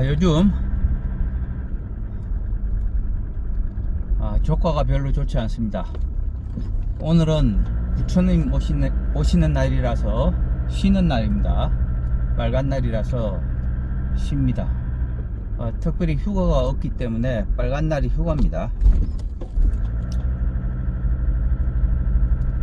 아, 요즘 아, 조과가 별로 좋지 않습니다. 오늘은 부처님 오시는, 오시는 날이라서 쉬는 날입니다. 빨간 날이라서 쉽니다. 어, 특별히 휴가가 없기 때문에 빨간 날이 휴가입니다.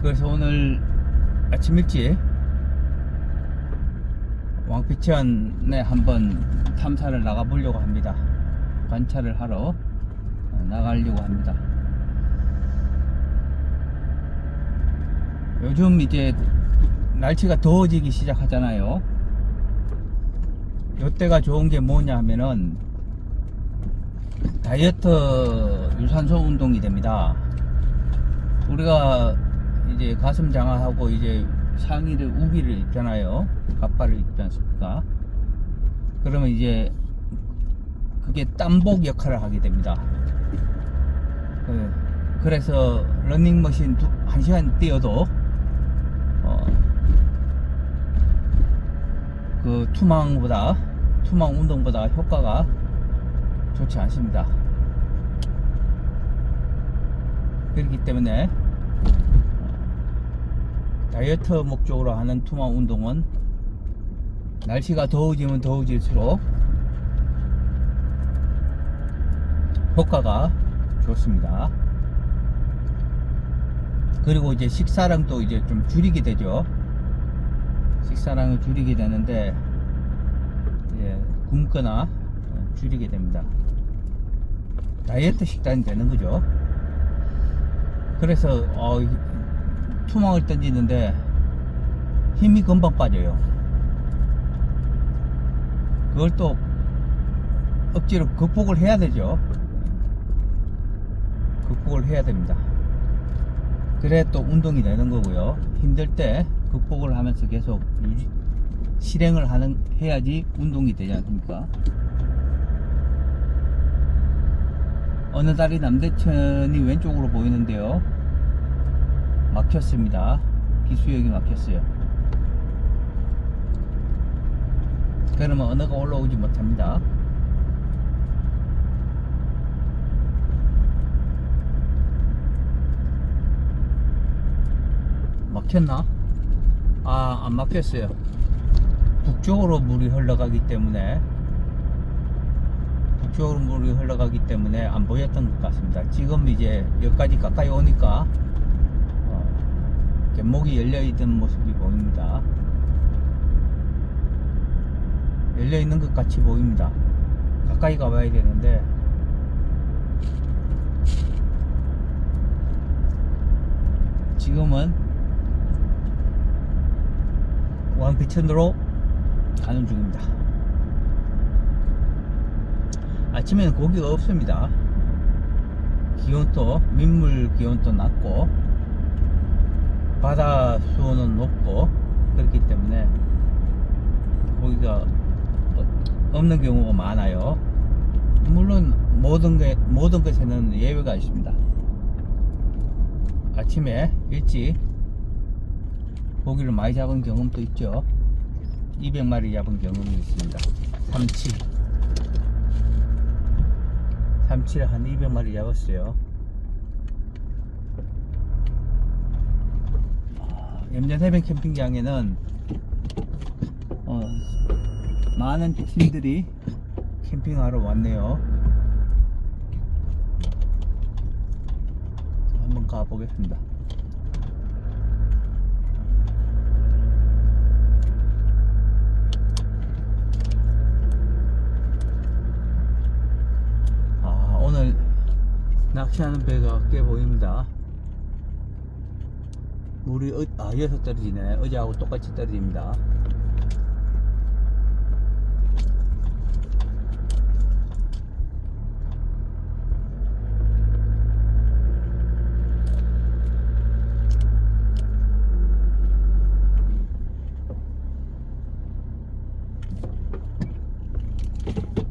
그래서 오늘 아침 일찍 왕피천에 한번 탐사를 나가보려고 합니다. 관찰을 하러 어, 나가려고 합니다. 요즘 이제 날씨가 더워지기 시작하잖아요. 요때가 좋은 게 뭐냐 하면은 다이어트 유산소 운동이 됩니다. 우리가 이제 가슴 장화하고 이제 상의를 우기를 입잖아요. 갑바를 입지 않습니까? 그러면 이제 그게 땀복 역할을 하게 됩니다. 그, 그래서 러닝머신 두, 한 시간 뛰어도 어, 그 투망보다 투망 운동보다 효과가 좋지 않습니다. 그렇기 때문에 다이어트 목적으로 하는 투망 운동은 날씨가 더워지면 더워질수록 효과가 좋습니다. 그리고 이제 식사량도 이제 좀 줄이게 되죠. 식사량을 줄이게 되는데 굶거나 줄이게 됩니다. 다이어트 식단이 되는 거죠. 그래서 어, 투망을 던지는데 힘이 금방 빠져요. 그걸 또 억지로 극복을 해야 되죠. 극복을 해야 됩니다. 그래 또 운동이 되는 거고요. 힘들 때 극복을 하면서 계속 유지, 실행을 하는 해야지 운동이 되지 않습니까? 어느 달이 남대천이 왼쪽으로 보이는데요. 막혔습니다. 기수역이 막혔어요. 그러면 언어가 올라오지 못합니다. 막혔나? 아, 안 막혔어요. 북쪽으로 물이 흘러가기 때문에 북쪽으로 물이 흘러가기 때문에 안 보였던 것 같습니다. 지금 이제 여기까지 가까이 오니까 어, 갯목이 열려 있는 모습이 보입니다. 열려 있는 것 같이 보입니다. 가까이 가봐야 되는데 지금은 왕비천으로 가는 중입니다. 아침에는 고기가 없습니다. 기온도 민물 기온도 낮고 바다 수온은 높고 그렇기 때문에 고기가 어- 없는 경우가 많아요. 물론 모든 게 모든 것에는 예외가 있습니다. 아침에 일찍 고기를 많이 잡은 경험도 있죠. 200마리 잡은 경험이 있습니다. 삼치. 삼치를 한 200마리 잡았어요. 아, 염전 해변 캠핑장에는 어, 많은 팀들이 캠핑하러 왔네요. 한번 가보겠습니다. 아, 오늘 낚시하는 배가 꽤 보입니다. 물이 어, 아, 여기서 떨어지네. 어제하고 똑같이 떨어집니다.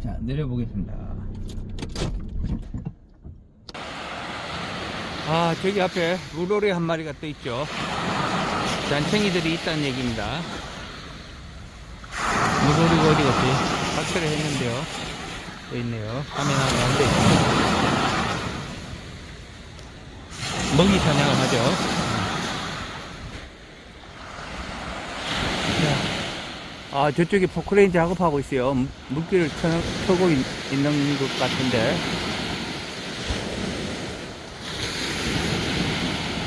자, 내려보겠습니다. 아, 저기 앞에 물오리 한 마리가 떠 있죠. 잔챙이들이 있다는 얘기입니다. 물소리가 어디 갔지? 삭제를 했는데요. 여기 있네요. 화면 하나 나온데 먹이 사냥을 하죠. 아, 저쪽에 포크레인 작업하고 있어요. 물- 물기를 터, 터고 있, 있는 것 같은데.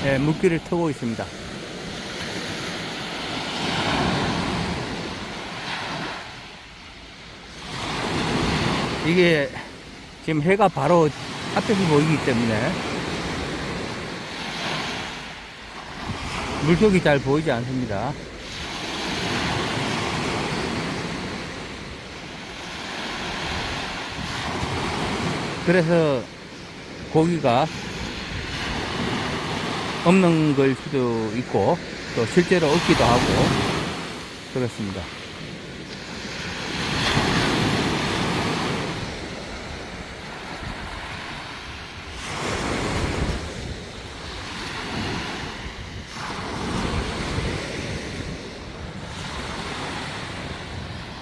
네, 물기를 터고 있습니다. 이게 지금 해가 바로 앞에서 보이기 때문에 물속이 잘 보이지 않습니다. 그래서 고기가 없는 걸 수도 있고 또 실제로 없기도 하고 그렇습니다.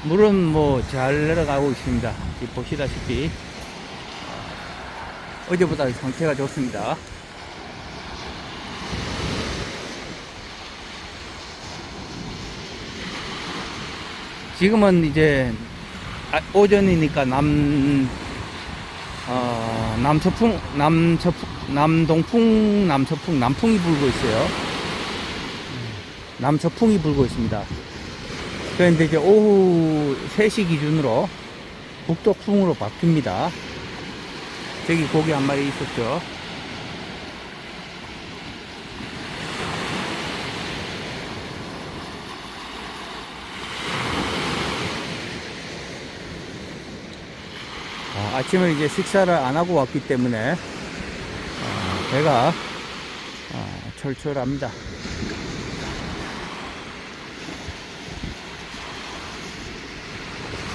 물은 뭐 잘 내려가고 있습니다. 보시다시피 어제보다 상태가 좋습니다. 지금은 이제 아- 오전이니까 남, 어, 남서풍, 남서풍, 남동풍, 남서풍, 남풍이 불고 있어요. 남서풍이 불고 있습니다. 그런데 이제 오후 3시 기준으로 북동풍으로 바뀝니다. 저기 고기 한 마리 있었죠. 아, 아침에 이제 식사를 안 하고 왔기 때문에 아, 배가 아, 철철합니다.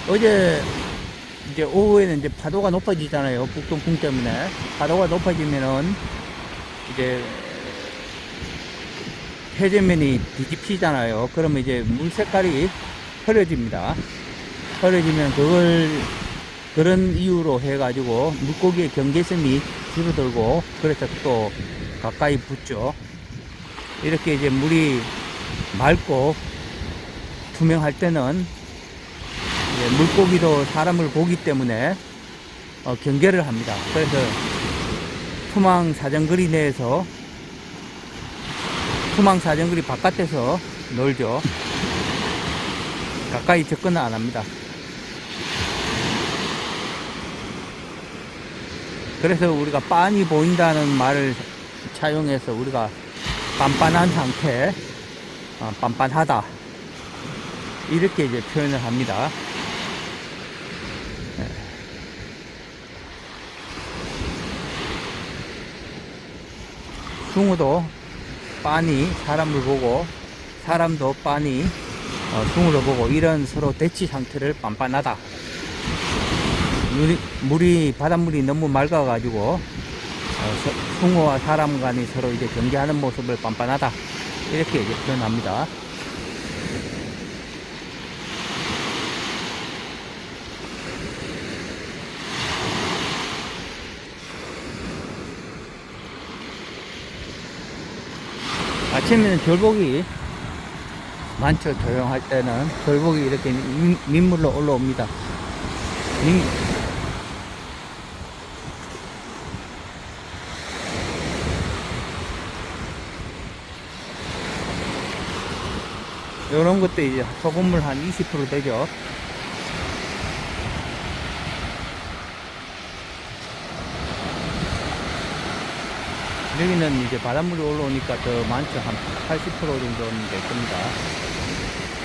어제 이제 오후에는 이제 파도가 높아지잖아요. 북동풍 때문에. 파도가 높아지면은 이제 해저면이 뒤집히잖아요. 그러면 이제 물 색깔이 흐려집니다. 흐려지면 그걸 그런 이유로 해가지고 물고기의 경계성이 줄어들고 그래서 또 가까이 붙죠. 이렇게 이제 물이 맑고 투명할 때는 예, 물고기도 사람을 보기 때문에 어, 경계를 합니다. 그래서 투망 사정거리 내에서 투망 사정거리 바깥에서 놀죠. 가까이 접근을 안 합니다. 그래서 우리가 빤히 보인다는 말을 차용해서 우리가 빤빤한 상태, 어, 빤빤하다. 이렇게 이제 표현을 합니다. 숭어도 빤히 사람을 보고 사람도 빤히 어, 숭어를 보고 이런 서로 대치 상태를 빤빤하다. 물이, 물이 바닷물이 너무 맑아 가지고 어, 서- 숭어와 사람 간이 서로 이제 경계하는 모습을 빤빤하다 이렇게 이제 표현합니다. 아침에는 절복이 많죠. 조용할 때는 절복이 이렇게 민, 민물로 올라옵니다. 민, 이런 것도 이제 소금물 한 20% 되죠. 여기는 이제 바닷물이 올라오니까 더 많죠. 한 80% 정도는 될 겁니다.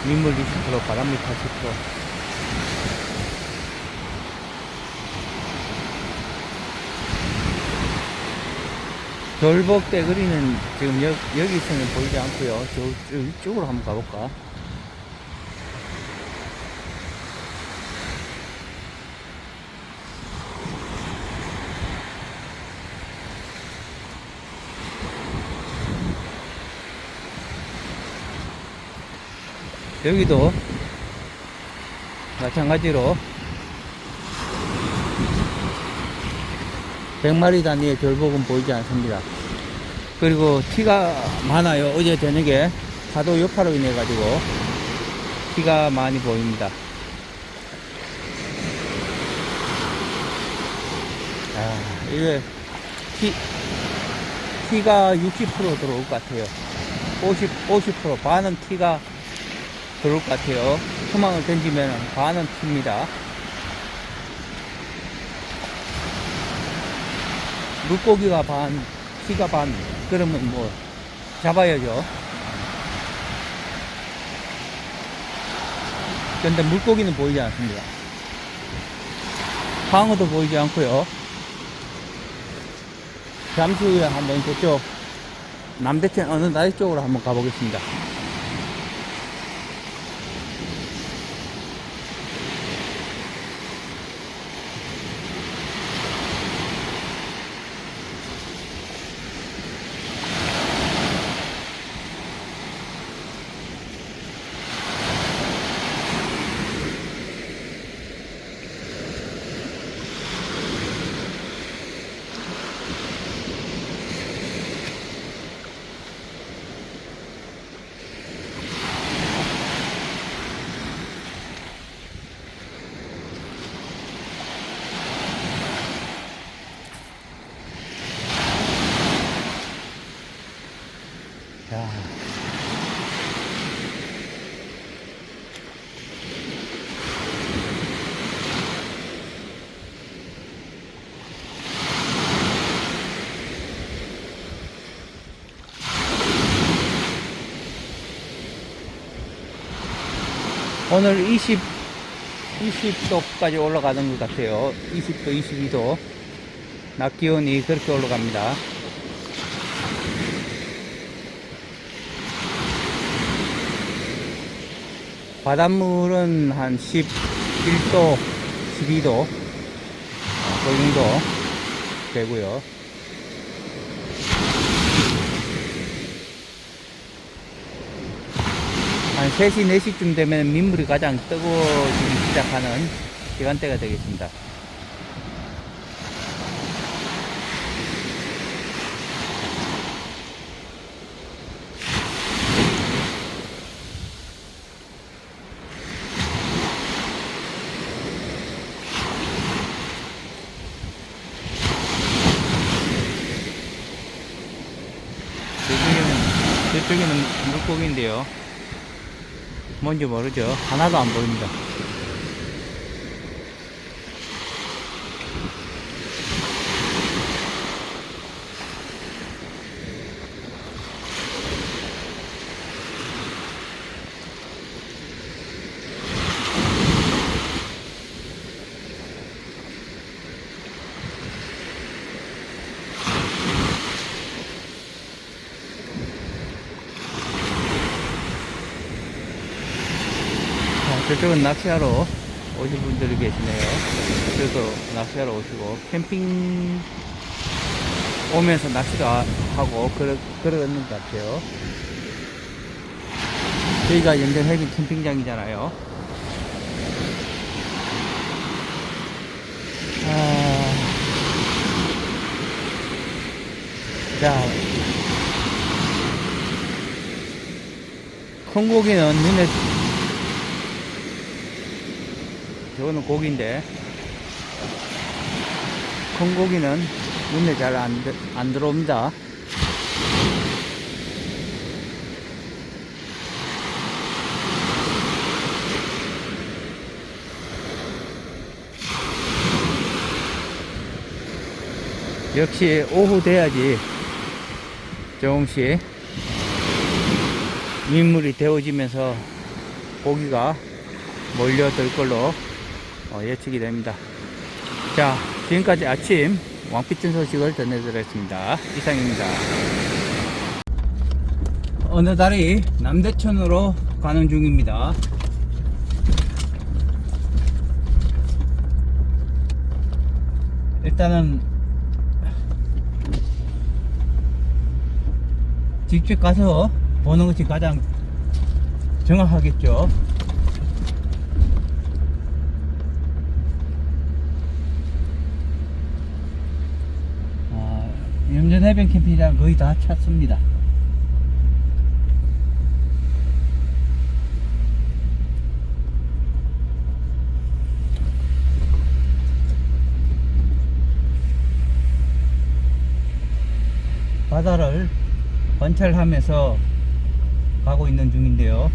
민물 20%, 바닷물 80%. 돌복 대거리는 지금 여, 여기서는 보이지 않고요. 저, 저 이쪽으로 한번 가볼까? 여기도 마찬가지로 100마리 단위의 절복은 보이지 않습니다. 그리고 티가 많아요. 어제 저녁에 파도 여파로 인해 가지고 티가 많이 보입니다. 아, 이게 티, 티가 60% 들어올 것 같아요. 50, 50% 반은 티가 들어올 것 같아요. 소망을 던지면 반은 티입니다. 물고기가 반, 티가 반, 그러면 뭐, 잡아야죠. 근데 물고기는 보이지 않습니다. 광어도 보이지 않고요. 잠시 후에 한번 저쪽 남대천 어느 나리 쪽으로 한번 가보겠습니다. 오늘 20, 20도까지 올라가는 것 같아요. 20도, 22도. 낮 기온이 그렇게 올라갑니다. 바닷물은 한 11도, 12도, 어, 그 정도 되고요. 한 3시, 4시쯤 되면 민물이 가장 뜨거워지기 시작하는 시간대가 되겠습니다. 저쪽에는, 저쪽에는 물고기인데요. 뭔지 모르죠. 하나도 안 보입니다. 자, 저쪽은 낚시하러 오신 분들이 계시네요. 그래서 낚시하러 오시고, 캠핑 오면서 낚시도 하- 하고, 그러, 그러는 것 같아요. 저희가 연전 해빈 캠핑장이잖아요. 아, 자, 큰 고기는 눈에 저거는 고기인데 큰 고기는 눈에 잘 안 안 들어옵니다. 역시 오후 돼야지 조금씩 민물이 데워지면서 고기가 몰려들 걸로 어, 예측이 됩니다. 자, 지금까지 아침 왕피천 소식을 전해드렸습니다. 이상입니다. 어느 달이 남대천으로 가는 중입니다. 일단은 직접 가서 보는 것이 가장 정확하겠죠. 전 해변 캠핑장 거의 다 찼습니다. 바다를 관찰하면서 가고 있는 중인데요.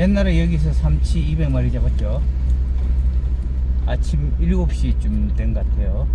옛날에 여기서 삼치 200마리 잡았죠. 아침 7시쯤 된 것 같아요.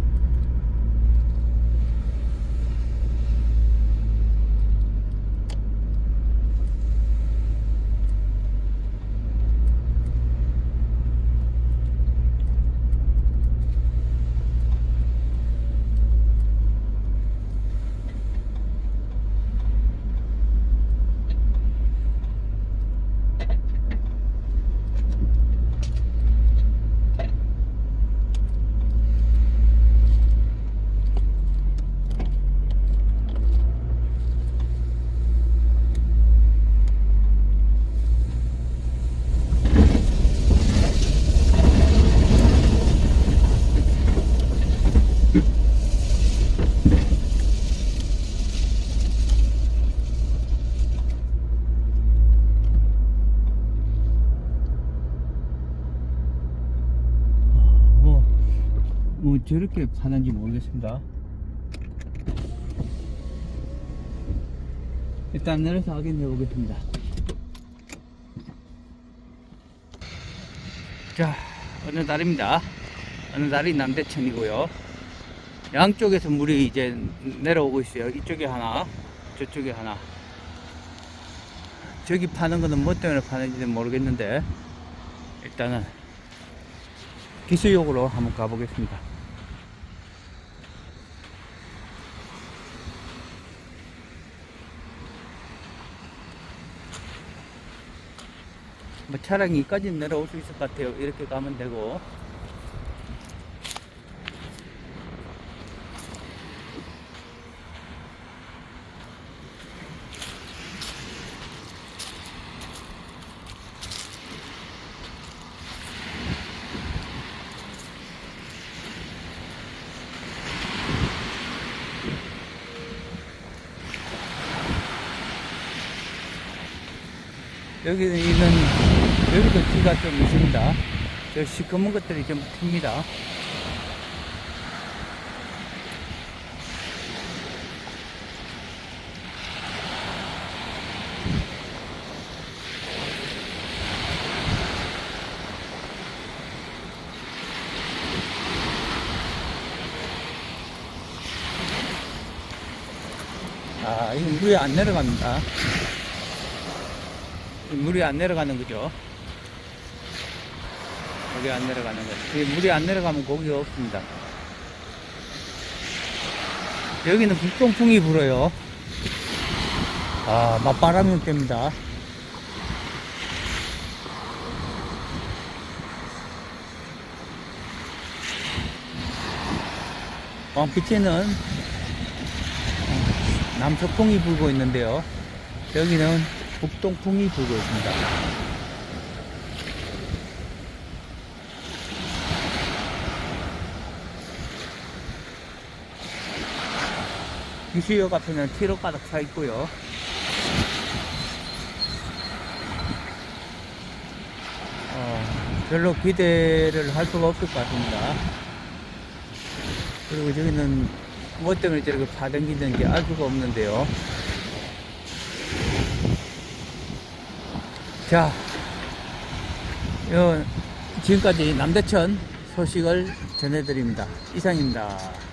뭐, 뭐 파는지 모르겠습니다. 일단 내려서 확인해 보겠습니다. 자, 어느 날입니다. 어느 날이 남대천이고요. 양쪽에서 물이 이제 내려오고 있어요. 이쪽에 하나, 저쪽에 하나. 저기 파는 거는 뭐 때문에 파는지는 모르겠는데, 일단은 기수역으로 한번 가보겠습니다. 뭐 차량이 여기까지 내려올 수 있을 것 같아요. 이렇게 가면 되고. 여기는 있는 티가 좀 있습니다. 저 시커먼 것들이 좀 튑니다. 아, 이거 물이 안 내려갑니다. 물이 안 내려가는 거죠. 물이 안 내려가는 거. 이 물이 안 내려가면 고기가 없습니다. 여기는 북동풍이 불어요. 아, 맞바람이 뗍니다. 왕피치는 남서풍이 불고 있는데요. 여기는 북동풍이 불고 있습니다. 기수역 앞에는 티로 가득 차 있고요. 어, 별로 기대를 할 수가 없을 것 같습니다. 그리고 저기는 뭐 때문에 저렇게 파댕기는지 알 수가 없는데요. 자, 요, 지금까지 남대천 소식을 전해드립니다. 이상입니다.